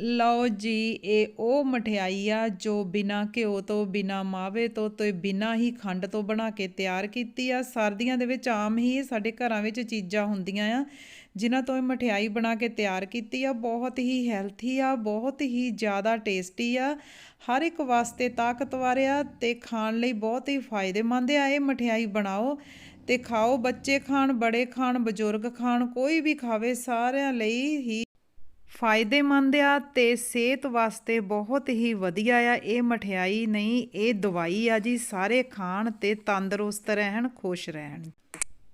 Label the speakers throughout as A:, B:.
A: ਲਓ ਜੀ, ਇਹ ਉਹ ਮਠਿਆਈ ਆ ਜੋ ਬਿਨਾ ਘਿਓ ਤੋਂ, ਬਿਨਾ ਮਾਵੇ ਤੋਂ ਤੇ ਬਿਨਾ ਹੀ ਖੰਡ ਤੋਂ ਬਣਾ ਕੇ ਤਿਆਰ ਕੀਤੀ ਆ। ਸਰਦੀਆਂ ਦੇ ਵਿੱਚ ਆਮ ਹੀ ਸਾਡੇ ਘਰਾਂ ਵਿੱਚ ਚੀਜ਼ਾਂ ਹੁੰਦੀਆਂ ਆ, ਜਿਨ੍ਹਾਂ ਤੋਂ ਇਹ ਮਠਿਆਈ ਬਣਾ ਕੇ ਤਿਆਰ ਕੀਤੀ ਆ। ਬਹੁਤ ਹੀ ਹੈਲਥੀ ਆ, ਬਹੁਤ ਹੀ ਜ਼ਿਆਦਾ ਟੇਸਟੀ ਆ। ਹਰ ਇੱਕ ਵਾਸਤੇ ਤਾਕਤਵਰ ਆ ਤੇ ਖਾਣ ਲਈ ਬਹੁਤ ਹੀ ਫਾਇਦੇਮੰਦ ਆ ਇਹ ਮਠਿਆਈ ਬਣਾਓ। ਤੇ ਖਾਓ, ਬੱਚੇ ਖਾਣ, ਬੜੇ ਖਾਣ, ਬਜ਼ੁਰਗ ਖਾਣ, ਕੋਈ ਵੀ ਖਾਵੇ, ਸਾਰਿਆਂ ਲਈ ਹੀ ਫਾਇਦੇਮੰਦ ਆ ਤੇ ਸਿਹਤ ਵਾਸਤੇ ਬਹੁਤ ਹੀ ਵਧੀਆ ਆ। ਇਹ ਮਠਿਆਈ ਨਹੀਂ ਇਹ ਦਵਾਈ ਆ ਜੀ। ਸਾਰੇ ਖਾਣ ਤੇ ਤੰਦਰੁਸਤ ਰਹਿਣ ਖੁਸ਼ ਰਹਿਣ।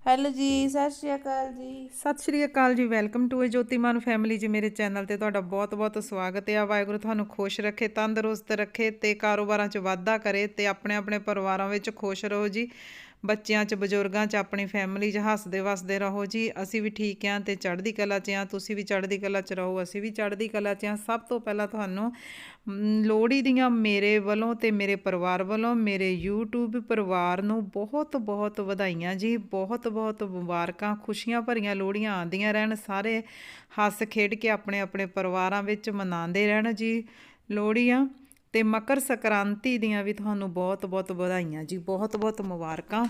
B: ਹੈਲੋ ਜੀ ਸਤਿ ਸ਼੍ਰੀ ਅਕਾਲ ਜੀ।
A: ਸਤਿ ਸ਼੍ਰੀ ਅਕਾਲ ਜੀ। ਵੈਲਕਮ ਟੂ ਜੋਤੀਮਾਨ ਫੈਮਿਲੀ ਜੀ ਮੇਰੇ ਚੈਨਲ ਤੇ। ਤੁਹਾਡਾ ਬਹੁਤ-ਬਹੁਤ ਸਵਾਗਤ ਹੈ ਵਾਹਿਗੁਰੂ ਤੁਹਾਨੂੰ ਖੁਸ਼ ਰੱਖੇ ਤੰਦਰੁਸਤ ਰੱਖੇ ਤੇ ਕਾਰੋਬਾਰਾਂ 'ਚ ਵਾਧਾ ਕਰੇ ਤੇ ਆਪਣੇ ਆਪਣੇ ਪਰਿਵਾਰਾਂ ਵਿੱਚ ਖੁਸ਼ ਰਹੋ ਜੀ। ਬੱਚਿਆਂ 'ਚ, ਬਜ਼ੁਰਗਾਂ 'ਚ, ਆਪਣੀ ਫੈਮਿਲੀ 'ਚ ਹੱਸਦੇ ਵਸਦੇ ਰਹੋ ਜੀ। ਅਸੀਂ ਵੀ ਠੀਕ ਆਂ ਤੇ ਚੜ੍ਹਦੀ ਕਲਾ 'ਚ ਆਂ। ਤੁਸੀਂ ਵੀ ਚੜ੍ਹਦੀ ਕਲਾ 'ਚ ਰਹੋ, ਅਸੀਂ ਵੀ ਚੜ੍ਹਦੀ ਕਲਾ 'ਚ ਆਂ। ਸਭ ਤੋਂ ਪਹਿਲਾਂ ਤੁਹਾਨੂੰ ਲੋਹੜੀ ਦੀਆਂ ਮੇਰੇ ਵੱਲੋਂ ਤੇ ਮੇਰੇ ਪਰਿਵਾਰ ਵੱਲੋਂ, ਮੇਰੇ YouTube ਪਰਿਵਾਰ ਨੂੰ ਬਹੁਤ ਬਹੁਤ ਵਧਾਈਆਂ ਜੀ। ਬਹੁਤ ਬਹੁਤ ਮੁਬਾਰਕਾਂ। ਖੁਸ਼ੀਆਂ ਭਰੀਆਂ ਲੋਹੜੀਆਂ ਆਉਂਦੀਆਂ ਰਹਿਣ। ਸਾਰੇ ਹੱਸ ਖੇਡ ਕੇ ਆਪਣੇ ਆਪਣੇ ਪਰਿਵਾਰਾਂ ਵਿੱਚ ਮਨਾਉਂਦੇ ਰਹਿਣ ਜੀ ਲੋਹੜੀਆਂ। ਤੇ ਮਕਰ ਸੰਕ੍ਰਾਂਤੀ ਦੀਆਂ ਵੀ ਤੁਹਾਨੂੰ ਬਹੁਤ ਬਹੁਤ ਵਧਾਈਆਂ ਜੀ, ਬਹੁਤ ਬਹੁਤ ਮੁਬਾਰਕਾਂ।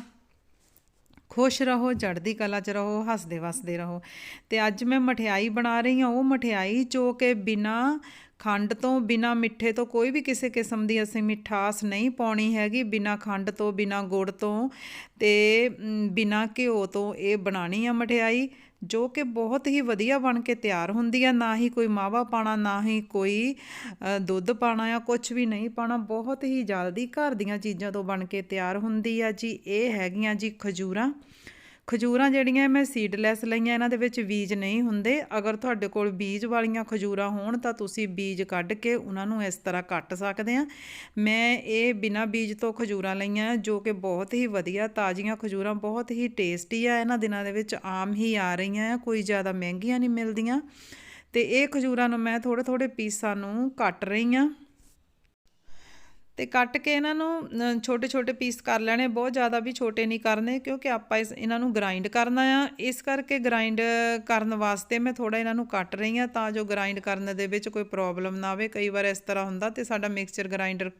A: ਖੁਸ਼ ਰਹੋ, ਚੜ੍ਹਦੀ ਕਲਾ 'ਚ ਰਹੋ, ਹੱਸਦੇ ਵਸਦੇ ਰਹੋ। ਤੇ ਅੱਜ ਮੈਂ ਮਠਿਆਈ ਬਣਾ ਰਹੀ ਹਾਂ, ਉਹ ਮਠਿਆਈ ਜੋ ਕਿ ਬਿਨਾ ਖੰਡ ਤੋਂ ਬਿਨਾ ਮਿੱਠੇ ਤੋਂ ਕੋਈ ਵੀ ਕਿਸੇ ਕਿਸਮ ਦੀ ਅਸੀਂ ਮਿਠਾਸ ਨਹੀਂ ਪਾਉਣੀ ਹੈਗੀ। ਬਿਨਾ ਖੰਡ ਤੋਂ, ਬਿਨਾ ਗੁੜ ਤੋਂ ਤੇ ਬਿਨਾ ਘਿਓ ਤੋਂ ਇਹ ਬਣਾਣੀ ਆ ਮਠਿਆਈ, ਜੋ ਕਿ ਬਹੁਤ ਹੀ ਵਧੀਆ ਬਣ ਕੇ ਤਿਆਰ ਹੁੰਦੀ ਆ। ਨਾ ਹੀ ਕੋਈ ਮਾਵਾ ਪਾਣਾ ਨਾ ਹੀ ਕੋਈ ਦੁੱਧ ਪਾਣਾ ਆ ਕੁਝ ਵੀ ਨਹੀਂ ਪਾਣਾ ਬਹੁਤ ਹੀ ਜਲਦੀ ਘਰ ਦੀਆਂ ਚੀਜ਼ਾਂ ਤੋਂ ਬਣ ਕੇ ਤਿਆਰ ਹੁੰਦੀ ਆ ਜੀ। ਇਹ ਹੈਗੀਆਂ ਜੀ ਖਜੂਰਾਂ। ਖਜੂਰਾਂ ਜਿਹੜੀਆਂ ਮੈਂ ਸੀਡਲੈਸ ਲਈਆਂ, ਇਹਨਾਂ ਦੇ ਵਿੱਚ ਬੀਜ ਨਹੀਂ ਹੁੰਦੇ। ਅਗਰ ਤੁਹਾਡੇ ਕੋਲ ਬੀਜ ਵਾਲੀਆਂ ਖਜੂਰਾਂ ਹੋਣ, ਤਾਂ ਤੁਸੀਂ ਬੀਜ ਕੱਢ ਕੇ ਉਹਨਾਂ ਨੂੰ ਇਸ ਤਰ੍ਹਾਂ ਕੱਟ ਸਕਦੇ ਆ। ਮੈਂ ਇਹ ਬਿਨਾ ਬੀਜ ਤੋਂ ਖਜੂਰਾਂ ਲਈਆਂ, ਜੋ ਕਿ ਬਹੁਤ ਹੀ ਵਧੀਆ, ਤਾਜ਼ੀਆਂ ਖਜੂਰਾਂ, ਬਹੁਤ ਹੀ ਟੇਸਟੀ ਆ। ਇਹਨਾਂ ਦਿਨਾਂ ਦੇ ਵਿੱਚ ਆਮ ਹੀ ਆ ਰਹੀਆਂ ਆ, ਕੋਈ ਜ਼ਿਆਦਾ ਮਹਿੰਗੀਆਂ ਨਹੀਂ ਮਿਲਦੀਆਂ। ਤੇ ਇਹ ਖਜੂਰਾਂ ਨੂੰ ਮੈਂ ਥੋੜੇ ਥੋੜੇ ਪੀਸਾਂ ਨੂੰ ਕੱਟ ਰਹੀ ਆ। ਤੇ ਕੱਟ ਕੇ ਇਹਨਾਂ ਨੂੰ ਛੋਟੇ ਛੋਟੇ ਪੀਸ ਕਰ ਲੈਣੇ, ਬਹੁਤ ਜ਼ਿਆਦਾ ਵੀ ਛੋਟੇ ਨਹੀਂ ਕਰਨੇ, ਕਿਉਂਕਿ ਆਪਾਂ ਇਸ, ਇਹਨਾਂ ਨੂੰ ਗ੍ਰਾਈਂਡ ਕਰਨਾ ਆ। ਇਸ ਕਰਕੇ ਗ੍ਰਾਈਂਡ ਕਰਨ ਵਾਸਤੇ ਮੈਂ ਥੋੜਾ ਇਹਨਾਂ ਨੂੰ ਕੱਟ ਰਹੀ ਆ ਤਾਂ ਜੋ ਗ੍ਰਾਈਂਡ ਕਰਨ ਦੇ ਵਿੱਚ ਕੋਈ ਪ੍ਰੋਬਲਮ ਨਾ ਆਵੇ। ਕਈ ਵਾਰ ਇਸ ਤਰ੍ਹਾਂ ਹੁੰਦਾ ਤੇ ਸਾਡਾ ਮਿਕਸਚਰ ਗ੍ਰਾਈਂਡਰ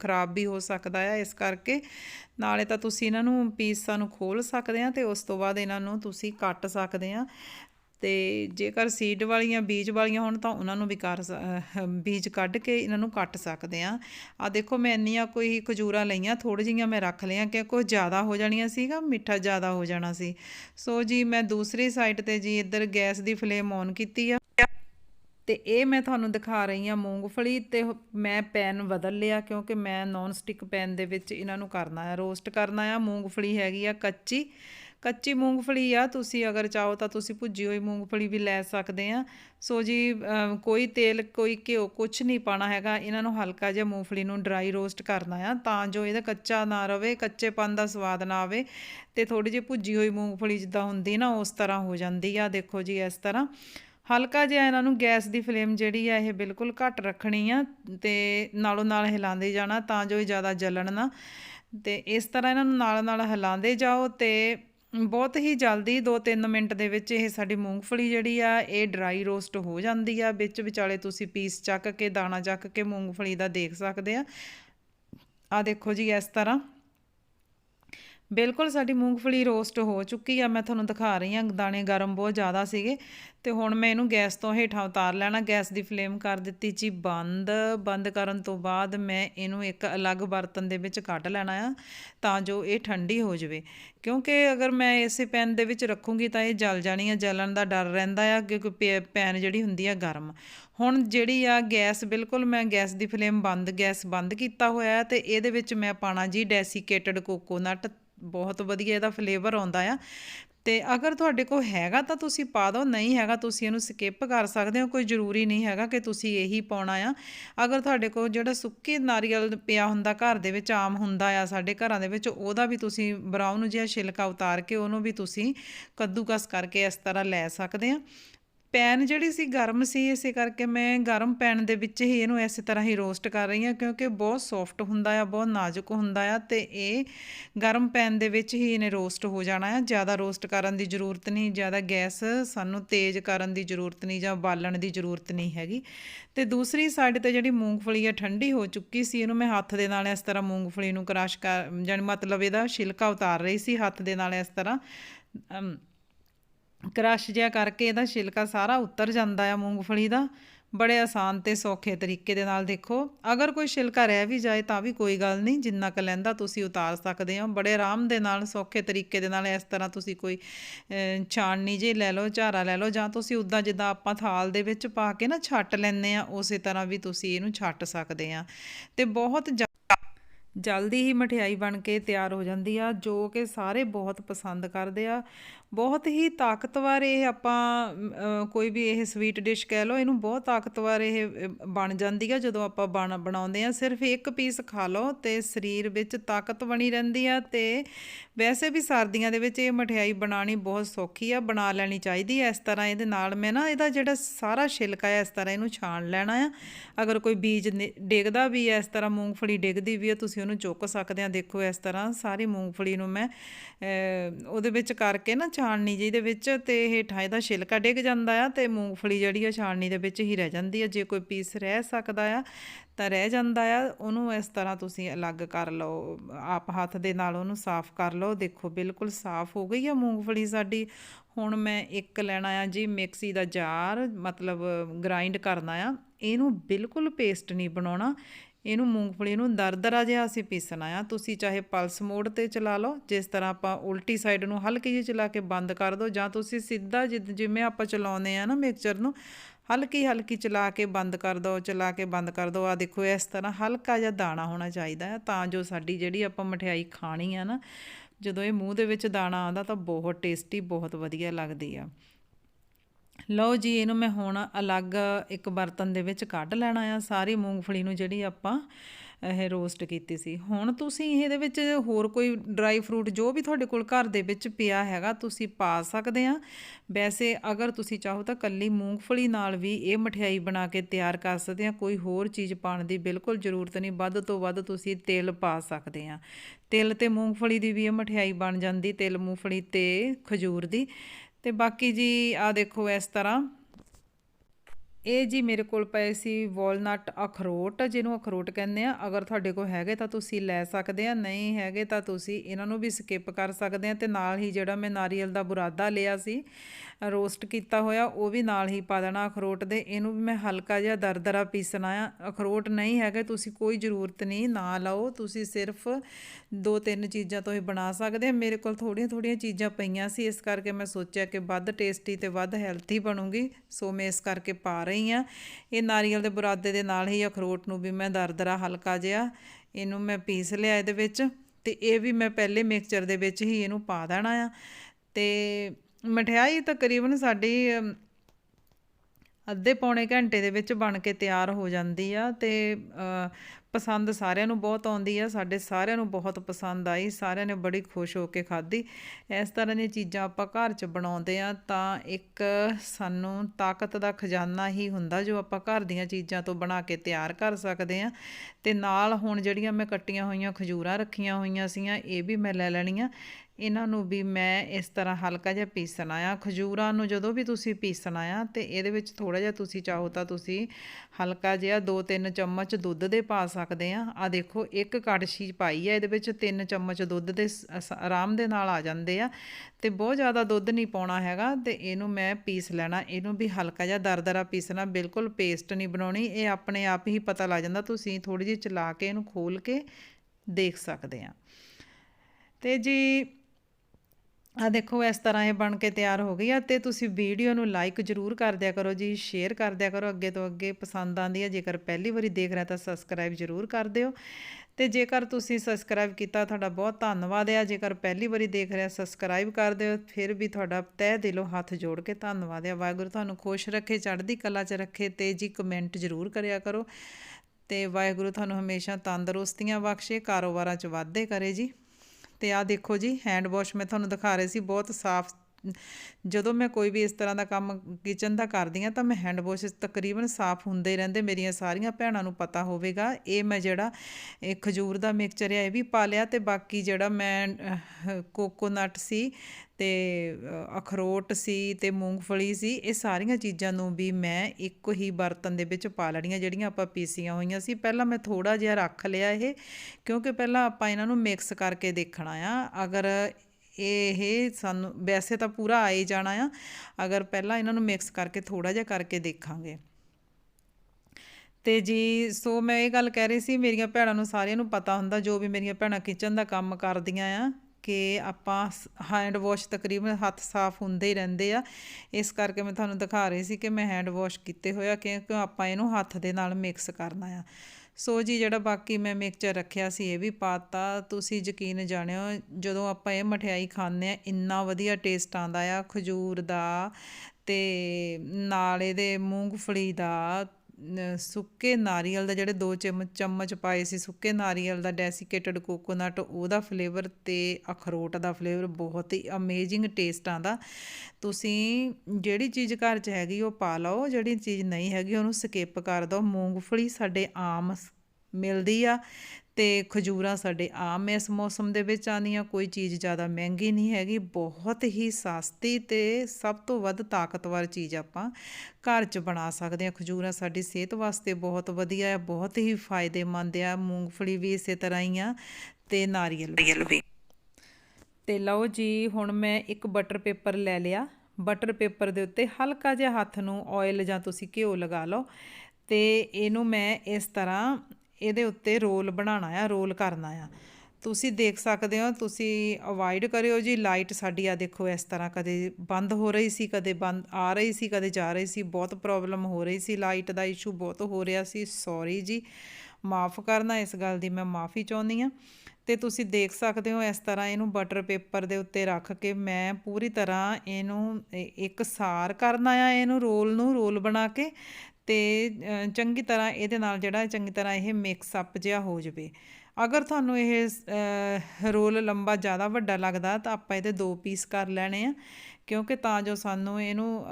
A: ਖਰਾਬ ਵੀ ਹੋ ਸਕਦਾ ਆ। ਇਸ ਕਰਕੇ ਨਾਲੇ ਤਾਂ ਤੁਸੀਂ ਇਹਨਾਂ ਨੂੰ ਪੀਸਾਂ ਨੂੰ ਖੋਲ ਸਕਦੇ ਆ ਤੇ ਉਸ ਤੋਂ ਬਾਅਦ ਇਹਨਾਂ ਨੂੰ ਤੁਸੀਂ ਕੱਟ ਸਕਦੇ ਆ। ਤੇ ਜੇਕਰ ਸੀਡ ਵਾਲੀਆਂ, ਬੀਜ ਵਾਲੀਆਂ ਹੋਣ ਤਾਂ ਉਹਨਾਂ ਨੂੰ ਵੀ ਕਰ ਬੀਜ ਕੱਢ ਕੇ ਇਹਨਾਂ ਨੂੰ ਕੱਟ ਸਕਦੇ ਆ ਆ ਦੇਖੋ, ਮੈਂ ਇੰਨੀਆਂ ਕੋਈ ਖਜੂਰਾਂ ਲਈਆਂ ਥੋੜੀ ਜਿਹੀਆਂ ਮੈਂ ਰੱਖ ਲਈਆਂ ਕਿ ਕੋਈ ਜ਼ਿਆਦਾ ਹੋ ਜਾਣੀਆਂ ਸੀਗਾ, ਮਿੱਠਾ ਜ਼ਿਆਦਾ ਹੋ ਜਾਣਾ ਸੀ। ਸੋ ਜੀ, ਮੈਂ ਦੂਸਰੀ ਸਾਈਡ ਤੇ ਜੀ ਇੱਧਰ ਗੈਸ ਦੀ ਫਲੇਮ ਔਨ ਕੀਤੀ ਆ। ਤੇ ਇਹ ਮੈਂ ਤੁਹਾਨੂੰ ਦਿਖਾ ਰਹੀ ਹਾਂ ਮੂੰਗਫਲੀ ਤੇ ਮੈਂ ਪੈਨ ਬਦਲ ਲਿਆ ਕਿਉਂਕਿ ਮੈਂ ਨੌਨ ਸਟਿਕ ਪੈਨ ਦੇ ਵਿੱਚ ਇਹਨਾਂ ਨੂੰ ਕਰਨਾ ਹੈ ਰੋਸਟ ਕਰਨਾ ਆ। ਮੂੰਗਫਲੀ ਹੈਗੀ ਆ ਕੱਚੀ। ਕੱਚੀ ਮੂੰਗਫਲੀ ਆ, ਤੁਸੀਂ ਅਗਰ ਚਾਹੋ ਤਾਂ ਤੁਸੀਂ ਭੁੱਜੀ ਹੋਈ ਮੂੰਗਫਲੀ ਵੀ ਲੈ ਸਕਦੇ ਆ। ਸੋ ਜੀ ਕੋਈ ਤੇਲ, ਕੋਈ ਘਿਓ ਕੁਝ ਨਹੀਂ ਪਾਣਾ ਹੈਗਾ। ਇਹਨਾਂ ਨੂੰ ਹਲਕਾ ਜਿਹਾ ਮੂੰਗਫਲੀ ਨੂੰ ਡਰਾਈ ਰੋਸਟ ਕਰਨਾ ਆ ਤਾਂ ਜੋ ਇਹਦਾ ਕੱਚਾ ਨਾ ਰਵੇ, ਕੱਚੇਪਨ ਦਾ ਸਵਾਦ ਨਾ ਆਵੇ ਤੇ ਥੋੜੀ ਜਿਹੀ ਭੁੱਜੀ ਹੋਈ ਮੂੰਗਫਲੀ ਜਿੱਦਾਂ ਹੁੰਦੀ ਨਾ, ਉਸ ਤਰ੍ਹਾਂ ਹੋ ਜਾਂਦੀ ਆ। ਦੇਖੋ ਜੀ, ਇਸ ਤਰ੍ਹਾਂ। ਹਲਕਾ ਜਿਹਾ ਇਹਨਾਂ ਨੂੰ ਗੈਸ ਦੀ ਫਲੇਮ ਜਿਹੜੀ ਆ, ਇਹ ਬਿਲਕੁਲ ਘੱਟ ਰੱਖਣੀ ਆ ਤੇ ਨਾਲੋਂ ਨਾਲ ਹਿਲਾਉਂਦੇ ਜਾਣਾ ਤਾਂ ਜੋ ਇਹ ਜ਼ਿਆਦਾ ਜਲਣ ਨਾ। ਤੇ ਇਸ ਤਰ੍ਹਾਂ ਇਹਨਾਂ ਨੂੰ ਨਾਲ ਨਾਲ ਹਿਲਾਉਂਦੇ ਜਾਓ ਤੇ ਬਹੁਤ ਹੀ ਜਲਦੀ 2-3 ਮਿੰਟ ਦੇ ਵਿੱਚ ਇਹ ਸਾਡੀ ਮੂੰਗਫਲੀ ਜਿਹੜੀ ਆ, ਇਹ ਡਰਾਈ ਰੋਸਟ ਹੋ ਜਾਂਦੀ ਆ। ਵਿੱਚ ਵਿਚਾਲੇ ਤੁਸੀਂ ਪੀਸ ਚੱਕ ਕੇ, ਦਾਣਾ ਚੱਕ ਕੇ ਮੂੰਗਫਲੀ ਦਾ ਦੇਖ ਸਕਦੇ ਆ। ਆ ਦੇਖੋ ਜੀ ਇਸ ਤਰ੍ਹਾਂ। ਬਿਲਕੁਲ ਸਾਡੀ ਮੂੰਗਫਲੀ ਰੋਸਟ ਹੋ ਚੁੱਕੀ ਆ, ਮੈਂ ਤੁਹਾਨੂੰ ਦਿਖਾ ਰਹੀ ਹਾਂ, ਦਾਣੇ ਗਰਮ ਬਹੁਤ ਜ਼ਿਆਦਾ ਸੀਗੇ ਤੇ ਹੁਣ ਮੈਂ ਇਹਨੂੰ ਗੈਸ ਤੋਂ ਹੇਠਾਂ ਉਤਾਰ ਲੈਣਾ, ਗੈਸ ਦੀ ਫਲੇਮ ਕਰ ਦਿੱਤੀ ਜੀ ਬੰਦ ਬੰਦ ਕਰਨ ਤੋਂ ਬਾਅਦ ਮੈਂ ਇਹਨੂੰ ਇੱਕ ਅਲੱਗ ਬਰਤਨ ਦੇ ਵਿੱਚ ਕੱਢ ਲੈਣਾ ਆ ਤਾਂ ਜੋ ਇਹ ਠੰਡੀ ਹੋ ਜਾਵੇ। ਕਿਉਂਕਿ ਅਗਰ ਮੈਂ ਇਸੇ ਪੈਨ ਦੇ ਵਿੱਚ ਰੱਖੂੰਗੀ ਤਾਂ ਇਹ ਜਲ ਜਾਣੀ ਆ, ਜਲਣ ਦਾ ਡਰ ਰਹਿੰਦਾ ਆ, ਕਿਉਂਕਿ ਪੈ- ਪੈਨ ਜਿਹੜੀ ਹੁੰਦੀ ਆ ਗਰਮ। ਹੁਣ ਜਿਹੜੀ ਆ ਗੈਸ, ਬਿਲਕੁਲ ਮੈਂ ਗੈਸ ਦੀ ਫਲੇਮ ਬੰਦ, ਗੈਸ ਬੰਦ ਕੀਤਾ ਹੋਇਆ ਹੈ ਤੇ ਇਹਦੇ ਵਿੱਚ ਮੈਂ ਪਾਣਾ ਜੀ ਡੈਸੀਕੇਟਡ ਕੋਕੋਨਟ। ਬਹੁਤ ਵਧੀਆ ਇਹਦਾ ਫਲੇਵਰ ਆਉਂਦਾ ਆ। ਤੇ ਅਗਰ ਤੁਹਾਡੇ ਕੋਲ ਹੈਗਾ ਤਾਂ ਤੁਸੀਂ ਪਾ ਦਿਓ, ਨਹੀਂ ਹੈਗਾ ਤੁਸੀਂ ਇਹਨੂੰ ਸਕਿਪ ਕਰ ਸਕਦੇ ਹੋ, ਕੋਈ ਜ਼ਰੂਰੀ ਨਹੀਂ ਹੈਗਾ ਕਿ ਤੁਸੀਂ ਇਹੀ ਪਾਉਣਾ ਆ। ਅਗਰ ਤੁਹਾਡੇ ਕੋਲ ਜਿਹੜਾ ਸੁੱਕੇ ਨਾਰੀਅਲ ਪਿਆ ਹੁੰਦਾ ਘਰ ਦੇ ਵਿੱਚ, ਆਮ ਹੁੰਦਾ ਆ ਸਾਡੇ ਘਰਾਂ ਦੇ ਵਿੱਚ, ਉਹਦਾ ਵੀ ਤੁਸੀਂ ਬਰਾਊਨ ਜਿਹਾ ਛਿਲਕਾ ਉਤਾਰ ਕੇ ਉਹਨੂੰ ਵੀ ਤੁਸੀਂ ਕੱਦੂਕਸ ਕਰਕੇ ਇਸ ਤਰ੍ਹਾਂ ਲੈ ਸਕਦੇ ਆ। ਪੈਨ ਜਿਹੜੀ ਸੀ ਗਰਮ ਸੀ, ਇਸੇ ਕਰਕੇ ਮੈਂ ਗਰਮ ਪੈਨ ਦੇ ਵਿੱਚ ਹੀ ਇਹਨੂੰ ਇਸੇ ਤਰ੍ਹਾਂ ਹੀ ਰੋਸਟ ਕਰ ਰਹੀ ਹਾਂ, ਕਿਉਂਕਿ ਬਹੁਤ ਸੌਫਟ ਹੁੰਦਾ ਆ, ਬਹੁਤ ਨਾਜ਼ੁਕ ਹੁੰਦਾ ਆ ਤੇ ਇਹ ਗਰਮ ਪੈਨ ਦੇ ਵਿੱਚ ਹੀ ਇਹਨੇ ਰੋਸਟ ਹੋ ਜਾਣਾ ਆ। ਜ਼ਿਆਦਾ ਰੋਸਟ ਕਰਨ ਦੀ ਜ਼ਰੂਰਤ ਨਹੀਂ, ਜ਼ਿਆਦਾ ਗੈਸ ਸਾਨੂੰ ਤੇਜ਼ ਕਰਨ ਦੀ ਜ਼ਰੂਰਤ ਨਹੀਂ ਜਾਂ ਬਾਲਣ ਦੀ ਜ਼ਰੂਰਤ ਨਹੀਂ ਹੈਗੀ। ਤੇ ਦੂਸਰੀ ਸਾਈਡ ਤੇ ਜਿਹੜੀ ਮੂੰਗਫਲੀ ਆ, ਠੰਡੀ ਹੋ ਚੁੱਕੀ ਸੀ, ਇਹਨੂੰ ਮੈਂ ਹੱਥ ਦੇ ਨਾਲ ਇਸ ਤਰ੍ਹਾਂ ਮੂੰਗਫਲੀ ਨੂੰ ਕਰਾਸ਼ ਕਰ, ਜਾਣੀ ਮਤਲਬ ਇਹਦਾ ਛਿਲਕਾ ਉਤਾਰ ਰਹੀ ਸੀ ਹੱਥ ਦੇ ਨਾਲ ਇਸ ਤਰ੍ਹਾਂ। ਕ੍ਰਸ਼ ਜਿਹਾ ਕਰਕੇ ਇਹਦਾ ਛਿਲਕਾ ਸਾਰਾ ਉਤਰ ਜਾਂਦਾ ਆ ਮੂੰਗਫਲੀ ਦਾ। ਬੜੇ ਆਸਾਨ ਤੇ ਸੌਖੇ ਤਰੀਕੇ ਦੇ ਨਾਲ ਦੇਖੋ। ਅਗਰ ਕੋਈ ਛਿਲਕਾ ਰਹਿ ਵੀ ਜਾਏ ਤਾਂ ਵੀ ਕੋਈ ਗੱਲ ਨਹੀਂ, ਜਿੰਨਾ ਕੁ ਲੈਂਦਾ ਤੁਸੀਂ ਉਤਾਰ ਸਕਦੇ ਹੋ। ਬੜੇ ਆਰਾਮ ਦੇ ਨਾਲ, ਸੌਖੇ ਤਰੀਕੇ ਦੇ ਨਾਲ ਇਸ ਤਰ੍ਹਾਂ ਤੁਸੀਂ ਕੋਈ ਛਾਣਨੀ ਜੇ ਲੈ ਲਓ, ਝਾਰਾ ਲੈ ਲਓ ਜਾਂ ਤੁਸੀਂ ਉਦਾਂ ਜਿੱਦਾਂ ਆਪਾਂ ਥਾਲ ਦੇ ਵਿੱਚ ਪਾ ਕੇ ਨਾ ਛੱਟ ਲੈਂਦੇ ਆ ਉਸੇ ਤਰ੍ਹਾਂ ਵੀ ਤੁਸੀਂ ਇਹਨੂੰ ਛੱਟ ਸਕਦੇ ਆ ਤੇ ਬਹੁਤ ਜ- ਜਲਦੀ ਹੀ ਮਠਿਆਈ ਬਣ ਕੇ ਤਿਆਰ ਹੋ ਜਾਂਦੀ ਆ, ਜੋ ਕਿ ਸਾਰੇ ਬਹੁਤ ਪਸੰਦ ਕਰਦੇ ਆ। ਬਹੁਤ ਹੀ ਤਾਕਤਵਰ ਇਹ ਆਪਾਂ ਕੋਈ ਵੀ ਇਹ ਸਵੀਟ ਡਿਸ਼ ਕਹਿ ਲਓ, ਇਹਨੂੰ ਬਹੁਤ ਤਾਕਤਵਰ ਇਹ ਬਣ ਜਾਂਦੀ ਆ, ਜਦੋਂ ਆਪਾਂ ਬਣ, ਬਣਾਉਂਦੇ ਆ। ਸਿਰਫ ਇੱਕ ਪੀਸ ਖਾ ਲਓ ਤੇ ਸਰੀਰ ਵਿੱਚ ਤਾਕਤ ਬਣੀ ਰਹਿੰਦੀ ਆ ਤੇ ਵੈਸੇ ਵੀ ਸਰਦੀਆਂ ਦੇ ਵਿੱਚ ਇਹ ਮਠਿਆਈ ਬਣਾਉਣੀ ਬਹੁਤ ਸੌਖੀ ਆ, ਬਣਾ ਲੈਣੀ ਚਾਹੀਦੀ ਆ। ਇਸ ਤਰ੍ਹਾਂ ਇਹਦੇ ਨਾਲ ਮੈਂ ਨਾ ਇਹਦਾ ਜਿਹੜਾ ਸਾਰਾ ਛਿਲਕਾ ਹੈ ਇਸ ਤਰ੍ਹਾਂ ਇਹਨੂੰ ਛਾਣ ਲੈਣਾ ਆ। ਅਗਰ ਕੋਈ ਬੀਜ ਨਿ- ਡਿੱਗਦਾ ਵੀ ਆ, ਇਸ ਤਰ੍ਹਾਂ ਮੂੰਗਫਲੀ ਡਿੱਗਦੀ ਵੀ ਆ, ਤੁਸੀਂ ਉਹਨੂੰ ਚੁੱਕ ਸਕਦੇ ਆ ਦੇਖੋ ਇਸ ਤਰ੍ਹਾਂ ਸਾਰੀ ਮੂੰਗਫਲੀ ਨੂੰ ਮੈਂ ਉਹਦੇ ਵਿੱਚ ਕਰਕੇ ਨਾ ਛਾਣਨੀ ਜੀ ਦੇ ਵਿੱਚ ਤੇ ਹੇਠਾਂ ਇਹਦਾ ਛਿਲਕਾ ਡਿੱਗ ਜਾਂਦਾ ਆ ਤੇ ਮੂੰਗਫਲੀ ਜਿਹੜੀ ਆ ਛਾਣਨੀ ਦੇ ਵਿੱਚ ਹੀ ਰਹਿ ਜਾਂਦੀ ਆ। ਜੇ ਕੋਈ ਪੀਸ ਰਹਿ ਸਕਦਾ ਆ ਤਾਂ ਰਹਿ ਜਾਂਦਾ ਆ। ਉਹਨੂੰ ਇਸ ਤਰ੍ਹਾਂ ਤੁਸੀਂ ਅਲੱਗ ਕਰ ਲਓ, ਆਪ ਹੱਥ ਦੇ ਨਾਲ ਉਹਨੂੰ ਸਾਫ਼ ਕਰ ਲਓ। ਦੇਖੋ ਬਿਲਕੁਲ ਸਾਫ਼ ਹੋ ਗਈ ਆ ਮੂੰਗਫਲੀ ਸਾਡੀ। ਹੁਣ ਮੈਂ ਇੱਕ ਲੈਣਾ ਆ ਜੀ ਮਿਕਸੀ ਦਾ ਜਾਰ, ਮਤਲਬ ਗ੍ਰਾਈਂਡ ਕਰਨਾ ਆ। ਇਹਨੂੰ ਬਿਲਕੁਲ ਪੇਸਟ ਨਹੀਂ ਬਣਾਉਣਾ। ਇਹਨੂੰ ਮੂੰਗਫਲੀ ਨੂੰ ਦਰਦਰਾ ਜਿਹਾ ਅਸੀਂ ਪੀਸਣਾ ਆ। ਤੁਸੀਂ ਚਾਹੇ ਪਲਸ ਮੋਡ ਤੇ ਚਲਾ ਲਓ, ਜਿਸ ਤਰ੍ਹਾਂ ਆਪਾਂ ਉਲਟੀ ਸਾਈਡ ਨੂੰ ਹਲਕੀ ਜਿਹੀ ਚਲਾ ਕੇ ਬੰਦ ਕਰ ਦਿਓ ਜਾਂ ਤੁਸੀਂ ਸਿੱਧਾ ਜਿੱਦ- ਜਿਵੇਂ ਆਪਾਂ ਚਲਾਉਂਦੇ ਆ ਨਾ ਮਿਕਸਚਰ ਨੂੰ, ਹਲਕੀ ਹਲਕੀ ਚਲਾ ਕੇ ਬੰਦ ਕਰ ਦਿਓ ਚਲਾ ਕੇ ਬੰਦ ਕਰ ਦਿਓ ਆ ਦੇਖੋ, ਇਸ ਤਰ੍ਹਾਂ ਹਲਕਾ ਜਿਹਾ ਦਾਣਾ ਹੋਣਾ ਚਾਹੀਦਾ ਹੈ ਤਾਂ ਜੋ ਸਾਡੀ ਜਿਹੜੀ ਆਪਾਂ ਮਠਿਆਈ ਖਾਣੀ ਆ ਨਾ, ਜਦੋਂ ਇਹ ਮੂੰਹ ਦੇ ਵਿੱਚ ਦਾਣਾ ਆਉਂਦਾ ਤਾਂ ਬਹੁਤ ਟੇਸਟੀ, ਬਹੁਤ ਵਧੀਆ ਲੱਗਦੀ ਆ। ਲਓ ਜੀ, ਇਹਨੂੰ ਮੈਂ ਹੁਣ ਅਲੱਗ ਇੱਕ ਬਰਤਨ ਦੇ ਵਿੱਚ ਕੱਢ ਲੈਣਾ ਆ। ਸਾਰੀ ਮੂੰਗਫਲੀ ਨੂੰ ਜਿਹੜੀ ਆਪਾਂ ਇਹ ਰੋਸਟ ਕੀਤੀ ਸੀ। ਹੁਣ ਤੁਸੀਂ ਇਹਦੇ ਵਿੱਚ ਹੋਰ ਕੋਈ ਡਰਾਈ ਫਰੂਟ ਜੋ ਵੀ ਤੁਹਾਡੇ ਕੋਲ ਘਰ ਦੇ ਵਿੱਚ ਪਿਆ ਹੈਗਾ, ਤੁਸੀਂ ਪਾ ਸਕਦੇ ਆ। ਵੈਸੇ ਅਗਰ ਤੁਸੀਂ ਚਾਹੋ ਤਾਂ ਕੱਲੀ ਮੂੰਗਫਲੀ ਨਾਲ ਵੀ ਇਹ ਮਠਿਆਈ ਬਣਾ ਕੇ ਤਿਆਰ ਕਰ ਸਕਦੇ ਆ। ਕੋਈ ਹੋਰ ਚੀਜ਼ ਪਾਉਣ ਦੀ ਬਿਲਕੁਲ ਜ਼ਰੂਰਤ ਨਹੀਂ। ਵੱਧ ਤੋਂ ਵੱਧ ਤੁਸੀਂ ਤਿਲ ਪਾ ਸਕਦੇ ਆ। ਤਿਲ ਤੇ ਮੂੰਗਫਲੀ ਦੀ ਵੀ ਇਹ ਮਠਿਆਈ ਬਣ ਜਾਂਦੀ, ਤਿਲ ਮੂੰਗਫਲੀ ਤੇ ਖਜੂਰ ਦੀ। ਤੇ ਬਾਕੀ ਜੀ ਆ ਦੇਖੋ ਇਸ ਤਰ੍ਹਾਂ। ਇਹ ਜੀ ਮੇਰੇ ਕੋਲ ਪਏ ਸੀ ਵਾਲਨਟ ਅਖਰੋਟ, ਜਿਹਨੂੰ ਅਖਰੋਟ ਕਹਿੰਦੇ ਆ। ਅਗਰ ਤੁਹਾਡੇ ਕੋਲ ਹੈਗੇ ਤਾਂ ਤੁਸੀਂ ਲੈ ਸਕਦੇ ਆ, ਨਹੀਂ ਹੈਗੇ ਤਾਂ ਤੁਸੀਂ ਇਹਨਾਂ ਨੂੰ ਵੀ ਸਕਿਪ ਕਰ ਸਕਦੇ ਆ। ਤੇ ਨਾਲ ਹੀ ਜਿਹੜਾ ਮੈਂ ਨਾਰੀਅਲ ਦਾ ਬੁਰਾਦਾ ਲਿਆ ਸੀ ਰੋਸਟ ਕੀਤਾ ਹੋਇਆ, ਉਹ ਵੀ ਨਾਲ ਹੀ ਪਾ ਦੇਣਾ ਅਖਰੋਟ ਦੇ। ਇਹਨੂੰ ਵੀ ਮੈਂ ਹਲਕਾ ਜਿਹਾ ਦਰਦਰਾ ਪੀਸਣਾ ਆ। ਅਖਰੋਟ ਨਹੀਂ ਹੈਗੇ, ਤੁਸੀਂ ਕੋਈ ਜ਼ਰੂਰਤ ਨਹੀਂ, ਨਾ ਲਾਓ। ਤੁਸੀਂ ਸਿਰਫ ਦੋ ਤਿੰਨ ਚੀਜ਼ਾਂ ਤੋਂ ਹੀ ਬਣਾ ਸਕਦੇ ਆ। ਮੇਰੇ ਕੋਲ ਥੋੜੀਆਂ ਥੋੜੀਆਂ ਚੀਜ਼ਾਂ ਪਈਆਂ ਸੀ, ਇਸ ਕਰਕੇ ਮੈਂ ਸੋਚਿਆ ਕਿ ਵੱਧ ਟੇਸਟੀ ਤੇ ਵੱਧ ਹੈਲਥੀ ਬਣੂਗੀ। ਸੋ ਮੈਂ ਇਸ ਕਰਕੇ ਪਾ ਰਹੀ ਆ। ਇਹ ਨਾਰੀਅਲ ਦੇ ਬੁਰਾਦੇ ਦੇ ਨਾਲ ਹੀ ਅਖਰੋਟ ਨੂੰ ਵੀ ਮੈਂ ਦਰਦਰਾ ਹਲਕਾ ਜਿਹਾ ਇਹਨੂੰ ਮੈਂ ਪੀਸ ਲਿਆ ਇਹਦੇ ਵਿੱਚ। ਤੇ ਇਹ ਵੀ ਮੈਂ ਪਹਿਲੇ ਮਿਕਸਚਰ ਦੇ ਵਿੱਚ ਹੀ ਇਹਨੂੰ ਪਾ ਦੇਣਾ ਆ। ਤੇ ਮਠਿਆਈ ਤਕਰੀਬਨ ਸਾਡੀ ਅੱਧੇ ਪੌਣੇ ਘੰਟੇ ਦੇ ਵਿੱਚ ਬਣ ਕੇ ਤਿਆਰ ਹੋ ਜਾਂਦੀ ਆ ਤੇ ਪਸੰਦ ਸਾਰਿਆਂ ਨੂੰ ਬਹੁਤ ਆਉਂਦੀ ਆ। ਸਾਡੇ ਸਾਰਿਆਂ ਨੂੰ ਬਹੁਤ ਪਸੰਦ ਆਈ, ਸਾਰਿਆਂ ਨੇ ਬੜੀ ਖੁਸ਼ ਹੋ ਕੇ ਖਾਧੀ। ਇਸ ਤਰ੍ਹਾਂ ਦੀਆਂ ਚੀਜ਼ਾਂ ਆਪਾਂ ਘਰ 'ਚ ਬਣਾਉਂਦੇ ਆ ਤਾਂ ਇੱਕ ਸਾਨੂੰ ਤਾਕਤ ਦਾ ਖਜ਼ਾਨਾ ਹੀ ਹੁੰਦਾ ਜੋ ਆਪਾਂ ਘਰ ਦੀਆਂ ਚੀਜ਼ਾਂ ਤੋਂ ਬਣਾ ਕੇ ਤਿਆਰ ਕਰ ਸਕਦੇ ਆ। ਤੇ ਨਾਲ ਹੁਣ ਜਿਹੜੀਆਂ ਮੈਂ ਕੱਟੀਆਂ ਹੋਈਆਂ ਖਜੂਰਾਂ ਰੱਖੀਆਂ ਹੋਈਆਂ ਸੀਆਂ, ਇਹ ਵੀ ਮੈਂ ਲੈ ਲੈਣੀਆਂ। ਇਹਨਾਂ ਨੂੰ ਵੀ ਮੈਂ ਇਸ ਤਰ੍ਹਾਂ ਹਲਕਾ ਜਿਹਾ ਪੀਸਣਾ ਆ ਖਜੂਰਾਂ ਨੂੰ ਜਦੋਂ ਵੀ ਤੁਸੀਂ ਪੀਸਣਾ ਆ ਤੇ ਇਹਦੇ ਵਿੱਚ ਥੋੜਾ ਜਿਹਾ ਤੁਸੀਂ ਚਾਹੋ ਤਾਂ ਤੁਸੀਂ ਹਲਕਾ ਜਿਹਾ 2-3 ਚਮਚ ਦੁੱਧ ਦੇ ਪਾ ਸਕਦੇ ਆ। ਆ ਦੇਖੋ, ਇੱਕ ਕੜਛੀ ਪਾਈ ਆ, ਇਹਦੇ ਵਿੱਚ 3 ਚਮਚ ਦੁੱਧ ਦੇ ਸ- ਆਰਾਮ ਦੇ ਨਾਲ ਆ ਜਾਂਦੇ ਆ ਤੇ ਬਹੁਤ ਜ਼ਿਆਦਾ ਦੁੱਧ ਨਹੀਂ ਪਾਉਣਾ ਹੈਗਾ ਤੇ ਇਹਨੂੰ ਮੈਂ ਪੀਸ ਲੈਣਾ। ਇਹਨੂੰ ਵੀ ਹਲਕਾ ਜਿਹਾ ਦਰਦਰਾ ਪੀਸਣਾ, ਬਿਲਕੁਲ ਪੇਸਟ ਨਹੀਂ ਬਣਾਉਣੀ। ਇਹ ਆਪਣੇ ਆਪ ਹੀ ਪਤਾ ਲੱਗ ਜਾਂਦਾ, ਤੁਸੀਂ ਥੋੜੀ ਜਿਹੀ ਚਲਾ ਕੇ ਇਹਨੂੰ ਖੋਲ ਕੇ ਦੇਖ ਸਕਦੇ ਆ। ਤੇ ਜੀ ਆ ਦੇਖੋ, ਇਸ ਤਰ੍ਹਾਂ ਇਹ ਬਣ ਕੇ ਤਿਆਰ ਹੋ ਗਈ ਆ ਤੇ ਤੁਸੀਂ ਵੀਡੀਓ ਨੂੰ ਲਾਈਕ ਜ਼ਰੂਰ ਕਰ ਦਿਆ ਕਰੋ ਜੀ ਸ਼ੇਅਰ ਕਰ ਦਿਆ ਕਰੋ ਅੱਗੇ ਤੋਂ ਅੱਗੇ ਪਸੰਦ ਆਂਦੀ ਹੈ ਜੇਕਰ ਪਹਿਲੀ ਵਾਰੀ ਦੇਖ ਰਿਹਾ ਤਾਂ ਸਬਸਕ੍ਰਾਈਬ ਜ਼ਰੂਰ ਕਰ ਦਿਓ। ਤੇ ਜੇਕਰ ਤੁਸੀਂ ਸਬਸਕ੍ਰਾਈਬ ਕੀਤਾ, ਤੁਹਾਡਾ ਬਹੁਤ ਧੰਨਵਾਦ ਹੈ ਜੇਕਰ ਪਹਿਲੀ ਵਾਰੀ ਦੇਖ ਰਿਹਾ ਸਬਸਕ੍ਰਾਈਬ ਕਰ ਦਿਓ, ਫਿਰ ਵੀ ਤੁਹਾਡਾ ਤਹਿ ਦਿਲੋਂ ਹੱਥ ਜੋੜ ਕੇ ਧੰਨਵਾਦ ਹੈ ਵਾਹਿਗੁਰੂ ਤੁਹਾਨੂੰ ਖੁਸ਼ ਰੱਖੇ, ਚੜ੍ਹਦੀ ਕਲਾ 'ਚ ਰੱਖੇ ਤੇ ਜੀ ਕਮੈਂਟ ਜ਼ਰੂਰ ਕਰਿਆ ਕਰੋ। ਤੇ ਵਾਹਿਗੁਰੂ ਤੁਹਾਨੂੰ ਹਮੇਸ਼ਾ ਤੰਦਰੁਸਤੀਆਂ ਬਖਸ਼ੇ, ਕਾਰੋਬਾਰਾਂ 'ਚ ਵਾਧੇ ਕਰੇ ਜੀ। ਤੇ ਆਹ ਦੇਖੋ ਜੀ ਹੈਂਡ ਵਾਸ਼ ਮੈਂ ਤੁਹਾਨੂੰ ਦਿਖਾ ਰਹੀ ਸੀ ਬਹੁਤ ਸਾਫ਼ ਜਦੋਂ ਮੈਂ ਕੋਈ ਵੀ ਇਸ ਤਰ੍ਹਾਂ ਦਾ ਕੰਮ ਕਿਚਨ ਦਾ ਕਰਦੀ ਆ ਤਾਂ ਮੈਂ ਹੈਂਡ ਵਾਸ਼ ਤਕਰੀਬਨ ਸਾਫ਼ ਹੁੰਦੇ ਹੀ ਰਹਿੰਦੇ, ਮੇਰੀਆਂ ਸਾਰੀਆਂ ਭੈਣਾਂ ਨੂੰ ਪਤਾ ਹੋਵੇਗਾ। ਇਹ ਮੈਂ ਜਿਹੜਾ, ਇਹ ਖਜੂਰ ਦਾ ਮਿਕਸਚਰ ਹੈ ਇਹ ਵੀ ਪਾ ਲਿਆ ਤੇ ਬਾਕੀ ਜਿਹੜਾ ਮੈਂ ਕੋਕੋਨਟ ਸੀ ਤੇ ਅਖਰੋਟ ਸੀ ਤੇ ਮੂੰਗਫਲੀ ਸੀ, ਇਹ ਸਾਰੀਆਂ ਚੀਜ਼ਾਂ ਨੂੰ ਵੀ ਮੈਂ ਇੱਕੋ ਹੀ ਬਰਤਨ ਦੇ ਵਿੱਚ ਪਾ ਲੈਣੀਆਂ, ਜਿਹੜੀਆਂ ਆਪਾਂ ਪੀਸੀਆਂ ਹੋਈਆਂ ਸੀ। ਪਹਿਲਾਂ ਮੈਂ ਥੋੜਾ ਜਿਹਾ ਰੱਖ ਲਿਆ ਇਹ, ਕਿਉਂਕਿ ਪਹਿਲਾਂ ਆਪਾਂ ਇਹਨਾਂ ਨੂੰ ਮਿਕਸ ਕਰਕੇ ਦੇਖਣਾ ਆ। ਅਗਰ ਇਹ ਸਾਨੂੰ, ਵੈਸੇ ਤਾਂ ਪੂਰਾ ਆ ਹੀ ਜਾਣਾ ਆ। ਅਗਰ ਪਹਿਲਾਂ ਇਹਨਾਂ ਨੂੰ ਮਿਕਸ ਕਰਕੇ ਥੋੜਾ ਜਿਹਾ ਕਰਕੇ ਦੇਖਾਂਗੇ। ਤੇ ਜੀ, ਸੋ ਮੈਂ ਇਹ ਗੱਲ ਕਹਿ ਰਹੀ ਸੀ, ਮੇਰੀਆਂ ਭੈਣਾਂ ਨੂੰ ਸਾਰਿਆਂ ਨੂੰ ਪਤਾ ਹੁੰਦਾ, ਜੋ ਵੀ ਮੇਰੀਆਂ ਭੈਣਾਂ ਕਿਚਨ ਦਾ ਕੰਮ ਕਰਦੀਆਂ ਆ, ਕਿ ਆਪਾਂ ਹੈਂਡ ਵਾਸ਼ ਤਕਰੀਬਨ ਹੱਥ ਸਾਫ਼ ਹੁੰਦੇ ਹੀ ਰਹਿੰਦੇ ਆ। ਇਸ ਕਰਕੇ ਮੈਂ ਤੁਹਾਨੂੰ ਦਿਖਾ ਰਹੀ ਸੀ ਕਿ ਮੈਂ ਹੈਂਡ ਵਾਸ਼ ਕੀਤੇ ਹੋਇਆ ਕਿਉਂਕਿ ਆਪਾਂ ਇਹਨੂੰ ਹੱਥ ਦੇ ਨਾਲ ਮਿਕਸ ਕਰਨਾ ਆ। ਸੋ ਜੀ, ਜਿਹੜਾ ਬਾਕੀ ਮੈਂ ਮਿਕਸਚਰ ਰੱਖਿਆ ਸੀ, ਇਹ ਵੀ ਪਾਤਾ। ਤੁਸੀਂ ਯਕੀਨ ਜਾਣਿਓ, ਜਦੋਂ ਆਪਾਂ ਇਹ ਮਠਿਆਈ ਖਾਂਦੇ ਆ ਇੰਨਾ ਵਧੀਆ ਟੇਸਟ ਆਉਂਦਾ ਆ, ਖਜੂਰ ਦਾ ਤੇ ਨਾਲ ਇਹਦੇ ਮੂੰਗਫਲੀ ਦਾ ਸੁੱਕੇ ਨਾਰੀਅਲ ਦਾ ਜਿਹੜੇ ਦੋ ਚਮਚ ਚਮਚ ਪਾਏ ਸੀ, ਸੁੱਕੇ ਨਾਰੀਅਲ ਦਾ ਡੈਸੀਕੇਟਡ ਕੋਕੋਨਟ ਉਹਦਾ ਫਲੇਵਰ ਤੇ ਅਖਰੋਟ ਦਾ ਫਲੇਵਰ ਬਹੁਤ ਹੀ ਅਮੇਜ਼ਿੰਗ ਟੇਸਟ ਆਂਦਾ ਤੁਸੀਂ ਜਿਹੜੀ ਚੀਜ਼ ਘਰ 'ਚ ਹੈਗੀ, ਉਹ ਪਾ ਲਓ, ਜਿਹੜੀ ਚੀਜ਼ ਨਹੀਂ ਹੈਗੀ, ਉਹਨੂੰ ਸਕਿਪ ਕਰ ਦਿਓ। ਮੂੰਗਫਲੀ ਸਾਡੇ ਆਮ ਮਿਲਦੀ ਆ। ਤੇ ਖਜੂਰਾਂ ਸਾਡੇ ਆਮ ਇਸ ਮੌਸਮ ਦੇ ਵਿੱਚ ਆਉਂਦੀਆਂ ਕੋਈ ਚੀਜ਼ ਜ਼ਿਆਦਾ ਮਹਿੰਗੀ ਨਹੀਂ ਹੈਗੀ ਬਹੁਤ ਹੀ ਸਸਤੀ ਤੇ ਸਭ ਤੋਂ ਵੱਧ ਤਾਕਤਵਰ ਚੀਜ਼ ਆਪਾਂ ਘਰ 'ਚ ਬਣਾ ਸਕਦੇ ਹਾਂ। ਖਜੂਰਾਂ ਸਾਡੀ ਸਿਹਤ ਵਾਸਤੇ ਬਹੁਤ ਵਧੀਆ ਹੈ ਬਹੁਤ ਹੀ ਫਾਇਦੇਮੰਦ ਆ ਮੂੰਗਫਲੀ ਵੀ ਇਸੇ ਤਰ੍ਹਾਂ ਹੀ ਆ ਤੇ ਨਾਰੀਅਲ ਵੀ। ਤੇ ਲਓ ਜੀ ਹੁਣ ਮੈਂ ਇੱਕ ਬਟਰ ਪੇਪਰ ਲੈ ਲਿਆ। ਬਟਰ ਪੇਪਰ ਦੇ ਉੱਤੇ ਹਲਕਾ ਜਿਹਾ ਹੱਥ ਨੂੰ ਆਇਲ ਜਾਂ ਤੁਸੀਂ ਘਿਓ ਲਗਾ ਲਓ ਤੇ ਇਹਨੂੰ ਮੈਂ ਇਸ ਤਰ੍ਹਾਂ ਇਹਦੇ ਉੱਤੇ ਰੋਲ ਬਣਾਉਣਾ ਆ, ਰੋਲ ਕਰਨਾ ਆ। ਤੁਸੀਂ ਦੇਖ ਸਕਦੇ ਹੋ, ਤੁਸੀਂ ਅਵੋਇਡ ਕਰਿਓ ਜੀ ਲਾਈਟ ਸਾਡੀ ਆ ਦੇਖੋ ਇਸ ਤਰ੍ਹਾਂ ਕਦੇ ਬੰਦ ਹੋ ਰਹੀ ਸੀ, ਕਦੇ ਬੰਦ ਆ ਰਹੀ ਸੀ, ਕਦੇ ਜਾ ਰਹੀ ਸੀ, ਬਹੁਤ ਪ੍ਰੋਬਲਮ ਹੋ ਰਹੀ ਸੀ ਲਾਈਟ ਦਾ ਇਸ਼ੂ ਬਹੁਤ ਹੋ ਰਿਹਾ ਸੀ ਸੌਰੀ ਜੀ। ਮਾਫ ਕਰਨਾ ਇਸ ਗੱਲ ਦੀ, ਮੈਂ ਮਾਫੀ ਚਾਹੁੰਦੀ ਆ ਤੇ ਤੁਸੀਂ ਦੇਖ ਸਕਦੇ ਹੋ, ਇਸ ਤਰ੍ਹਾਂ ਇਹਨੂੰ ਬਟਰ ਪੇਪਰ ਦੇ ਉੱਤੇ ਰੱਖ ਕੇ ਮੈਂ ਪੂਰੀ ਤਰ੍ਹਾਂ ਇਹਨੂੰ ਇੱਕ ਸਾਰ ਕਰਨਾ ਆ ਇਹਨੂੰ ਰੋਲ ਨੂੰ, ਰੋਲ ਬਣਾ ਕੇ। ਤੇ ਚੰਗੀ ਤਰ੍ਹਾਂ ਇਹਦੇ ਨਾਲ ਜਿਹੜਾ ਚੰਗੀ ਤਰ੍ਹਾਂ ਇਹ ਮਿਕਸ ਅਪ ਜਿਹਾ ਹੋ ਜਾਵੇ। ਅਗਰ ਤੁਹਾਨੂੰ ਇਹ ਰੋਲ ਲੰਬਾ ਜ਼ਿਆਦਾ ਵੱਡਾ ਲੱਗਦਾ ਤਾਂ ਆਪਾਂ ਇਹਦੇ ਦੋ ਪੀਸ ਕਰ ਲੈਣੇ ਆ, ਕਿਉਂਕਿ ਤਾਂ ਜੋ ਸਾਨੂੰ ਇਹਨੂੰ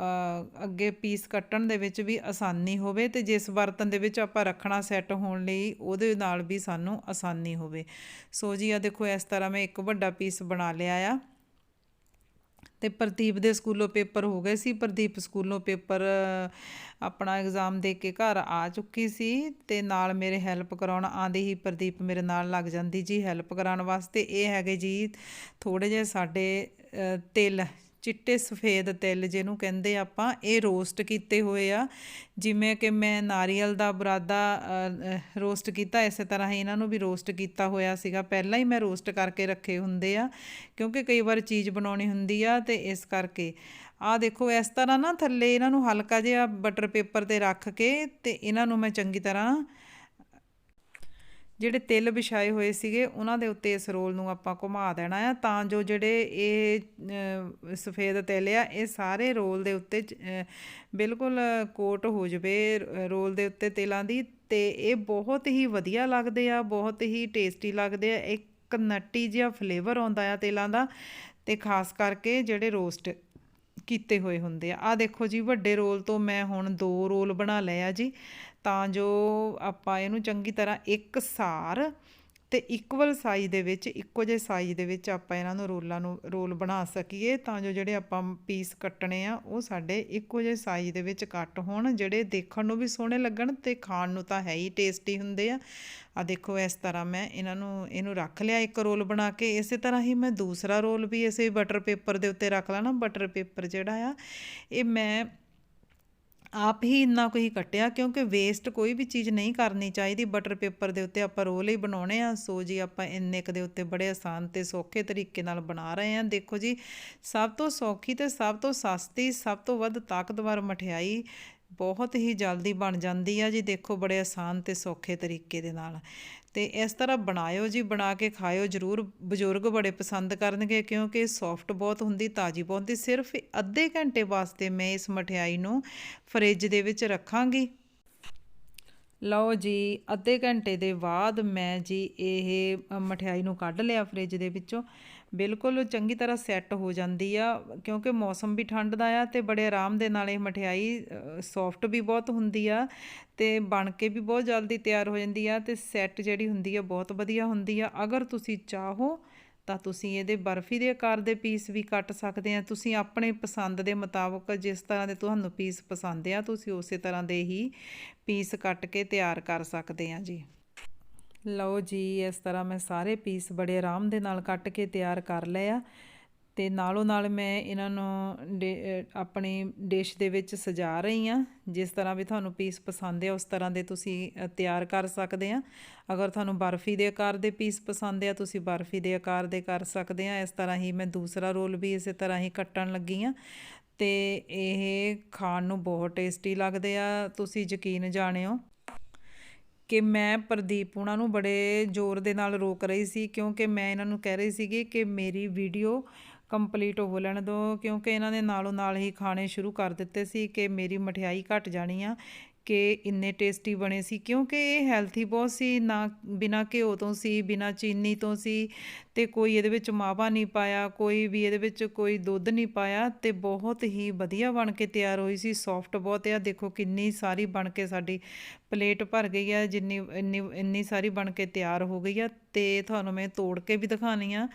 A: ਅੱਗੇ ਪੀਸ ਕੱਟਣ ਦੇ ਵਿੱਚ ਵੀ ਆਸਾਨੀ ਹੋਵੇ ਤੇ ਜਿਸ ਬਰਤਨ ਦੇ ਵਿੱਚ ਆਪਾਂ ਰੱਖਣਾ ਸੈੱਟ ਹੋਣ ਲਈ ਉਹਦੇ ਨਾਲ ਵੀ ਸਾਨੂੰ ਆਸਾਨੀ ਹੋਵੇ। ਸੋ ਜੀ ਆ ਦੇਖੋ, ਇਸ ਤਰ੍ਹਾਂ ਮੈਂ ਇੱਕ ਵੱਡਾ ਪੀਸ ਬਣਾ ਲਿਆ ਆ। ਤੇ ਪ੍ਰਦੀਪ ਦੇ ਸਕੂਲੋਂ ਪੇਪਰ ਹੋ ਗਏ ਸੀ। ਪ੍ਰਦੀਪ ਸਕੂਲੋਂ ਪੇਪਰ ਆਪਣਾ ਐਗਜ਼ਾਮ ਦੇ ਕੇ ਘਰ ਆ ਚੁੱਕੀ ਸੀ ਤੇ ਨਾਲ ਮੇਰੇ ਹੈਲਪ ਕਰਾਉਣ ਆਂਦੇ ਹੀ ਪ੍ਰਦੀਪ ਮੇਰੇ ਨਾਲ ਲੱਗ ਜਾਂਦੀ ਜੀ ਹੈਲਪ ਕਰਾਉਣ ਵਾਸਤੇ। ਇਹ ਹੈਗੇ ਜੀ ਥੋੜੇ ਜਿਹੇ ਸਾਡੇ ਤਿਲ ਚਿੱਟੇ ਸਫੇਦ ਤਿਲ ਜਿਹਨੂੰ ਕਹਿੰਦੇ ਆਪਾਂ, ਇਹ ਰੋਸਟ ਕੀਤੇ ਹੋਏ ਆ। ਜਿਵੇਂ ਕਿ ਮੈਂ ਨਾਰੀਅਲ ਦਾ ਬਰਾਦਾ ਰੋਸਟ ਕੀਤਾ, ਇਸੇ ਤਰ੍ਹਾਂ ਹੀ ਇਹਨਾਂ ਨੂੰ ਵੀ ਰੋਸਟ ਕੀਤਾ ਹੋਇਆ ਸੀਗਾ। ਪਹਿਲਾਂ ਹੀ ਮੈਂ ਰੋਸਟ ਕਰਕੇ ਰੱਖੇ ਹੁੰਦੇ ਆ, ਕਿਉਂਕਿ ਕਈ ਵਾਰ ਚੀਜ਼ ਬਣਾਉਣੀ ਹੁੰਦੀ ਆ ਤੇ ਇਸ ਕਰਕੇ। ਆ ਦੇਖੋ, ਇਸ ਤਰ੍ਹਾਂ ਨਾ ਥੱਲੇ ਇਹਨਾਂ ਨੂੰ ਹਲਕਾ ਜਿਹਾ ਬਟਰ ਪੇਪਰ ਤੇ ਰੱਖ ਕੇ ਤੇ ਇਹਨਾਂ ਨੂੰ ਮੈਂ ਚੰਗੀ ਤਰ੍ਹਾਂ ਜਿਹੜੇ ਤਿਲ ਵਿਛਾਏ ਹੋਏ ਸੀਗੇ ਉਹਨਾਂ ਦੇ ਉੱਤੇ ਇਸ ਰੋਲ ਨੂੰ ਆਪਾਂ ਘੁਮਾ ਦੇਣਾ ਆ ਤਾਂ ਜੋ ਜਿਹੜੇ ਇਹ ਅ, ਸਫੇਦ ਤਿਲ ਆ ਇਹ ਸਾਰੇ ਰੋਲ ਦੇ ਉੱਤੇ ਬਿਲਕੁਲ ਕੋਟ ਹੋ ਜਵੇ ਰੋਲ ਦੇ ਉੱਤੇ ਤਿਲਾਂ ਦੀ ਤੇ ਇਹ ਬਹੁਤ ਹੀ ਵਧੀਆ ਲੱਗਦੇ ਆ ਬਹੁਤ ਹੀ ਟੇਸਟੀ ਲੱਗਦੇ ਆ ਇੱਕ ਨੱਟੀ ਜਿਹਾ ਫਲੇਵਰ ਆਉਂਦਾ ਆ ਤੇਲਾਂ ਦਾ ਤੇ ਖਾਸ ਕਰਕੇ ਜਿਹੜੇ ਰੋਸਟ ਕੀਤੇ ਹੋਏ ਹੁੰਦੇ ਆ। ਆ ਦੇਖੋ ਜੀ ਵੱਡੇ ਰੋਲ ਤੋਂ ਮੈਂ ਹੁਣ ਦੋ ਰੋਲ ਬਣਾ ਲਏ ਆ ਜੀ ਤਾਂ ਜੋ ਆਪਾਂ ਇਹਨੂੰ ਚੰਗੀ ਤਰ੍ਹਾਂ ਇੱਕ ਸਾਰ ਤੇ ਇਕੁਅਲ ਸਾਈਜ਼ ਦੇ ਵਿੱਚ, ਇੱਕੋ ਜਿਹੇ ਸਾਈਜ਼ ਦੇ ਵਿੱਚ ਆਪਾਂ ਇਹਨਾਂ ਨੂੰ ਰੋਲਾਂ ਨੂੰ, ਰੋਲ ਬਣਾ ਸਕੀਏ ਤਾਂ ਜੋ ਜਿਹੜੇ ਆਪਾਂ ਪੀਸ ਕੱਟਣੇ ਆ, ਉਹ ਸਾਡੇ ਇੱਕੋ ਜਿਹੇ ਸਾਈਜ਼ ਦੇ ਵਿੱਚ ਕੱਟ ਹੋਣ, ਜਿਹੜੇ ਦੇਖਣ ਨੂੰ ਵੀ ਸੋਹਣੇ ਲੱਗਣ ਤੇ ਖਾਣ ਨੂੰ ਤਾਂ ਹੈ ਹੀ ਟੇਸਟੀ ਹੁੰਦੇ ਆ। ਆ ਦੇਖੋ ਇਸ ਤਰ੍ਹਾਂ ਮੈਂ ਇਹਨਾਂ ਨੂੰ, ਇਹਨੂੰ ਰੱਖ ਲਿਆ ਇੱਕ ਰੋਲ ਬਣਾ ਕੇ, ਇਸੇ ਤਰ੍ਹਾਂ ਹੀ ਮੈਂ ਦੂਸਰਾ ਰੋਲ ਵੀ ਇਸੇ ਬਟਰ ਪੇਪਰ ਦੇ ਉੱਤੇ ਰੱਖ ਲੈਣਾ ਬਟਰ ਪੇਪਰ ਜਿਹੜਾ ਆ, ਇਹ ਮੈਂ ਆਪ ਹੀ ਇੰਨਾ ਕੁ ਕੱਟਿਆ ਕਿਉਂਕਿ ਵੇਸਟ ਕੋਈ ਵੀ ਚੀਜ਼ ਨਹੀਂ ਕਰਨੀ ਚਾਹੀਦੀ। ਬਟਰ ਪੇਪਰ ਦੇ ਉੱਤੇ ਆਪਾਂ ਰੋਲ ਹੀ ਬਣਾਉਣੇ ਆ। ਸੋ ਜੀ ਆਪਾਂ ਇੰਨੇ ਕੁ ਦੇ ਉੱਤੇ ਬੜੇ ਆਸਾਨ ਤੇ ਸੌਖੇ ਤਰੀਕੇ ਨਾਲ ਬਣਾ ਰਹੇ ਆ। ਦੇਖੋ ਜੀ, ਸਭ ਤੋਂ ਸੌਖੀ ਤੇ ਸਭ ਤੋਂ ਸਸਤੀ, ਸਭ ਤੋਂ ਵੱਧ ਤਾਕਤਵਰ ਮਠਿਆਈ ਬਹੁਤ ਹੀ ਜਲਦੀ ਬਣ ਜਾਂਦੀ ਆ ਜੀ, ਦੇਖੋ ਬੜੇ ਆਸਾਨ ਤੇ ਸੌਖੇ ਤਰੀਕੇ ਦੇ ਨਾਲ। ਤੇ ਇਸ ਤਰ੍ਹਾਂ ਬਣਾਇਓ ਜੀ, ਬਣਾ ਕੇ ਖਾਇਓ ਜਰੂਰ। ਬਜ਼ੁਰਗ ਬੜੇ ਪਸੰਦ ਕਰਨਗੇ ਕਿਉਂਕਿ ਇਹ ਸੌਫਟ ਬਹੁਤ ਹੁੰਦੀ, ਤਾਜੀ ਬਹੁਤ ਹੁੰਦੀ। ਸਿਰਫ ਅੱਧੇ ਘੰਟੇ ਵਾਸਤੇ ਮੈਂ ਇਸ ਮਠਿਆਈ ਨੂੰ ਫਰਿੱਜ ਦੇ ਵਿੱਚ ਰੱਖਾਂਗੀ। ਲਓ ਜੀ, ਅੱਧੇ ਘੰਟੇ ਦੇ ਬਾਅਦ ਮੈਂ ਜੀ ਇਹ ਮਠਿਆਈ ਨੂੰ ਕੱਢ ਲਿਆ ਫਰਿੱਜ ਦੇ ਵਿੱਚੋਂ। ਬਿਲਕੁਲ ਚੰਗੀ ਤਰ੍ਹਾਂ ਸੈੱਟ ਹੋ ਜਾਂਦੀ ਆ, ਕਿਉਂਕਿ ਮੌਸਮ ਵੀ ਠੰਡ ਦਾ ਆ ਤੇ ਬੜੇ ਆਰਾਮ ਦੇ ਨਾਲ ਇਹ ਮਠਿਆਈ ਸੌਫਟ ਵੀ ਬਹੁਤ ਹੁੰਦੀ ਆ ਤੇ ਬਣ ਕੇ ਵੀ ਬਹੁਤ ਜਲਦੀ ਤਿਆਰ ਹੋ ਜਾਂਦੀ ਆ ਤੇ ਸੈੱਟ ਜਿਹੜੀ ਹੁੰਦੀ ਆ ਬਹੁਤ ਵਧੀਆ ਹੁੰਦੀ ਆ। ਅਗਰ ਤੁਸੀਂ ਚਾਹੋ ਤਾਂ ਤੁਸੀਂ ਇਹਦੇ ਬਰਫੀ ਦੇ ਆਕਾਰ ਦੇ ਪੀਸ ਵੀ ਕੱਟ ਸਕਦੇ ਆ। ਤੁਸੀਂ ਆਪਣੇ ਪਸੰਦ ਦੇ ਮੁਤਾਬਕ ਜਿਸ ਤਰ੍ਹਾਂ ਦੇ ਤੁਹਾਨੂੰ ਪੀਸ ਪਸੰਦ ਆ, ਤੁਸੀਂ ਉਸੇ ਤਰ੍ਹਾਂ ਦੇ ਹੀ ਪੀਸ ਕੱਟ ਕੇ ਤਿਆਰ ਕਰ ਸਕਦੇ ਆ ਜੀ। ਲਓ ਜੀ, ਇਸ ਤਰ੍ਹਾਂ ਮੈਂ ਸਾਰੇ ਪੀਸ ਬੜੇ ਆਰਾਮ ਦੇ ਨਾਲ ਕੱਟ ਕੇ ਤਿਆਰ ਕਰ ਲਏ ਆ ਤੇ ਨਾਲੋਂ ਨਾਲ ਮੈਂ ਇਹਨਾਂ ਨੂੰ ਡੇ- ਆਪਣੀ ਡਿਸ਼ ਦੇ ਵਿੱਚ ਸਜਾ ਰਹੀ ਆ ਜਿਸ ਤਰ੍ਹਾਂ ਵੀ ਤੁਹਾਨੂੰ ਪੀਸ ਪਸੰਦ ਆ, ਉਸ ਤਰ੍ਹਾਂ ਦੇ ਤੁਸੀਂ ਤਿਆਰ ਕਰ ਸਕਦੇ ਆ। ਅਗਰ ਤੁਹਾਨੂੰ ਬਰਫੀ ਦੇ ਆਕਾਰ ਦੇ ਪੀਸ ਪਸੰਦ ਆ, ਤੁਸੀਂ ਬਰਫੀ ਦੇ ਆਕਾਰ ਦੇ ਕਰ ਸਕਦੇ ਆ। ਇਸ ਤਰ੍ਹਾਂ ਹੀ ਮੈਂ ਦੂਸਰਾ ਰੋਲ ਵੀ ਇਸੇ ਤਰ੍ਹਾਂ ਹੀ ਕੱਟਣ ਲੱਗੀ ਆ ਤੇ ਇਹ ਖਾਣ ਨੂੰ ਬਹੁਤ ਟੇਸਟੀ ਲੱਗਦੇ ਆ, ਤੁਸੀਂ ਯਕੀਨ ਜਾਣਿਓ। ਕਿ ਮੈਂ ਪ੍ਰਦੀਪ ਉਹਨਾਂ ਨੂੰ ਬੜੇ ਜ਼ੋਰ ਦੇ ਨਾਲ ਰੋਕ ਰਹੀ ਸੀ, ਕਿਉਂਕਿ ਮੈਂ ਇਹਨਾਂ ਨੂੰ ਕਹਿ ਰਹੀ ਸੀਗੀ ਕਿ ਮੇਰੀ ਵੀਡੀਓ ਕੰਪਲੀਟ ਹੋ ਲੈਣ ਦਿਓ, ਕਿਉਂਕਿ ਇਹਨਾਂ ਨੇ ਨਾਲੋਂ ਨਾਲ ਹੀ ਖਾਣੇ ਸ਼ੁਰੂ ਕਰ ਦਿੱਤੇ ਸੀ ਕਿ ਮੇਰੀ ਮਠਿਆਈ ਘਟ ਜਾਣੀ ਆ। ਕਿ ਇੰਨੇ ਟੇਸਟੀ ਬਣੇ ਸੀ, ਕਿਉਂਕਿ ਇਹ ਹੈਲਥੀ ਬਹੁਤ ਸੀ, ਨਾ ਬਿਨਾ ਘਿਓ ਤੋਂ ਸੀ, ਬਿਨਾ ਚੀਨੀ ਤੋਂ ਸੀ ਤੇ ਕੋਈ ਇਹਦੇ ਵਿੱਚ ਮਾਵਾ ਨਹੀਂ ਪਾਇਆ, ਕੋਈ ਵੀ ਇਹਦੇ ਵਿੱਚ ਕੋਈ ਦੁੱਧ ਨਹੀਂ ਪਾਇਆ ਤੇ ਬਹੁਤ ਹੀ ਵਧੀਆ ਬਣ ਕੇ ਤਿਆਰ ਹੋਈ ਸੀ ਸੌਫਟ ਬਹੁਤ ਆ, ਦੇਖੋ ਕਿੰਨੀ ਸਾਰੀ ਬਣ ਕੇ ਸਾਡੀ ਪਲੇਟ ਭਰ ਗਈ ਆ, ਜਿੰਨੀ, ਇੰਨੀ ਇੰਨੀ ਸਾਰੀ ਬਣ ਕੇ ਤਿਆਰ ਹੋ ਗਈ ਆ ਤੇ ਤੁਹਾਨੂੰ ਮੈਂ ਤੋੜ ਕੇ ਵੀ ਦਿਖਾਣੀ ਆ।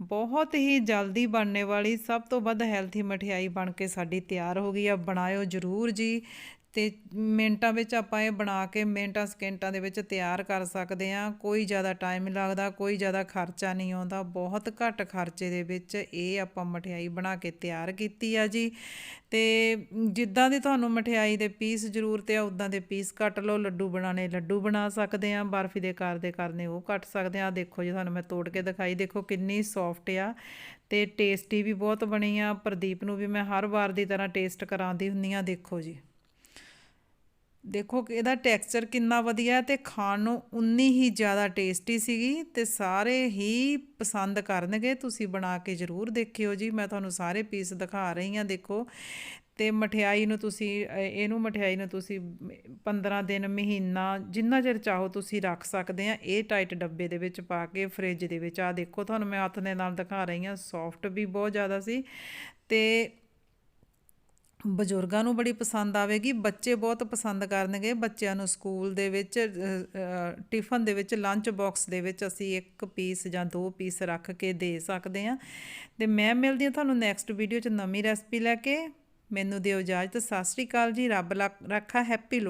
A: ਬਹੁਤ ਹੀ ਜਲਦੀ ਬਣਨੇ ਵਾਲੀ, ਸਭ ਤੋਂ ਵੱਧ ਹੈਲਥੀ ਮਠਿਆਈ ਬਣ ਕੇ ਸਾਡੀ ਤਿਆਰ ਹੋ ਗਈ ਆ, ਬਣਾਇਓ ਜ਼ਰੂਰ ਜੀ। ਅਤੇ ਮਿੰਟਾਂ ਵਿੱਚ ਆਪਾਂ ਇਹ ਬਣਾ ਕੇ ਮਿੰਟਾਂ, ਸਕਿੰਟਾਂ ਦੇ ਵਿੱਚ ਤਿਆਰ ਕਰ ਸਕਦੇ ਹਾਂ। ਕੋਈ ਜ਼ਿਆਦਾ ਟਾਈਮ ਨਹੀਂ ਲੱਗਦਾ, ਕੋਈ ਜ਼ਿਆਦਾ ਖਰਚਾ ਨਹੀਂ ਆਉਂਦਾ। ਬਹੁਤ ਘੱਟ ਖਰਚੇ ਦੇ ਵਿੱਚ ਇਹ ਆਪਾਂ ਮਠਿਆਈ ਬਣਾ ਕੇ ਤਿਆਰ ਕੀਤੀ ਆ ਜੀ। ਤੇ ਜਿੱਦਾਂ ਦੀ ਤੁਹਾਨੂੰ ਮਠਿਆਈ ਦੇ ਪੀਸ ਜ਼ਰੂਰਤ ਆ ਉਦਾਂ ਦੇ ਪੀਸ ਕੱਟ ਲਓ। ਲੱਡੂ ਬਣਾਣੇ ਲੱਡੂ ਬਣਾ ਸਕਦੇ ਆ ਬਰਫੀ ਦੇ ਕਾਰ ਦੇ ਕਰਨੇ ਉਹ ਕੱਟ ਸਕਦੇ ਆ ਦੇਖੋ ਜੀ, ਤੁਹਾਨੂੰ ਮੈਂ ਤੋੜ ਕੇ ਦਿਖਾਈ। ਦੇਖੋ ਕਿੰਨੀ ਸੌਫਟ ਆ ਤੇ ਟੇਸਟੀ ਵੀ ਬਹੁਤ ਬਣੀ ਆ। ਪ੍ਰਦੀਪ ਨੂੰ ਵੀ ਮੈਂ ਹਰ ਵਾਰ ਦੀ ਤਰ੍ਹਾਂ ਟੇਸਟ ਕਰਾਉਂਦੀ ਹੁੰਨੀ ਆ ਦੇਖੋ ਜੀ। ਦੇਖੋ ਕਿ ਇਹਦਾ ਟੈਕਸਚਰ ਕਿੰਨਾ ਵਧੀਆ ਹੈ ਤੇ ਖਾਣ ਨੂੰ ਉਨੀ ਹੀ ਜ਼ਿਆਦਾ ਟੇਸਟੀ ਸੀਗੀ ਤੇ ਸਾਰੇ ਹੀ ਪਸੰਦ ਕਰਨਗੇ, ਤੁਸੀਂ ਬਣਾ ਕੇ ਜ਼ਰੂਰ ਦੇਖਿਓ ਜੀ। ਮੈਂ ਤੁਹਾਨੂੰ ਸਾਰੇ ਪੀਸ ਦਿਖਾ ਰਹੀ ਹਾਂ, ਦੇਖੋ। ਤੇ ਮਠਿਆਈ ਨੂੰ ਤੁਸੀਂ ਇਹਨੂੰ ਮਠਿਆਈ ਨੂੰ ਤੁਸੀਂ 15 ਦਿਨ, ਮਹੀਨਾ, ਜਿੰਨਾ ਚਿਰ ਚਾਹੋ ਤੁਸੀਂ ਰੱਖ ਸਕਦੇ ਆ। ਇਹ ਟਾਈਟ ਡੱਬੇ ਦੇ ਵਿੱਚ ਪਾ ਕੇ ਫ੍ਰਿਜ ਦੇ ਵਿੱਚ। ਆ ਦੇਖੋ, ਤੁਹਾਨੂੰ ਮੈਂ ਹੱਥ ਦੇ ਨਾਲ ਦਿਖਾ ਰਹੀ ਹਾਂ ਸੌਫਟ ਵੀ ਬਹੁਤ ਜ਼ਿਆਦਾ ਸੀ। ਤੇ ਬਜ਼ੁਰਗਾਂ ਨੂੰ ਬੜੀ ਪਸੰਦ ਆਵੇਗੀ, ਬੱਚੇ ਬਹੁਤ ਪਸੰਦ ਕਰਨਗੇ। ਬੱਚਿਆਂ ਨੂੰ ਸਕੂਲ ਦੇ ਵਿੱਚ ਟਿਫਨ ਦੇ ਵਿੱਚ ਲੰਚ ਬਾਕਸ ਦੇ ਵਿੱਚ ਅਸੀਂ ਇੱਕ ਪੀਸ ਜਾਂ ਦੋ ਪੀਸ ਰੱਖ ਕੇ ਦੇ ਸਕਦੇ ਹਾਂ। ਤੇ ਮੈਂ ਮਿਲਦੀ ਹਾਂ ਤੁਹਾਨੂੰ ਨੈਕਸਟ ਵੀਡੀਓ 'ਚ ਨਵੀਂ ਰੈਸਪੀ ਲੈ ਕੇ। ਮੈਨੂੰ ਦਿਓ ਇਜਾਜ਼ਤ। ਸਤਿ ਸ਼੍ਰੀ ਅਕਾਲ ਜੀ। ਰੱਬ ਲਾ- ਰੱਖਾ। ਹੈਪੀ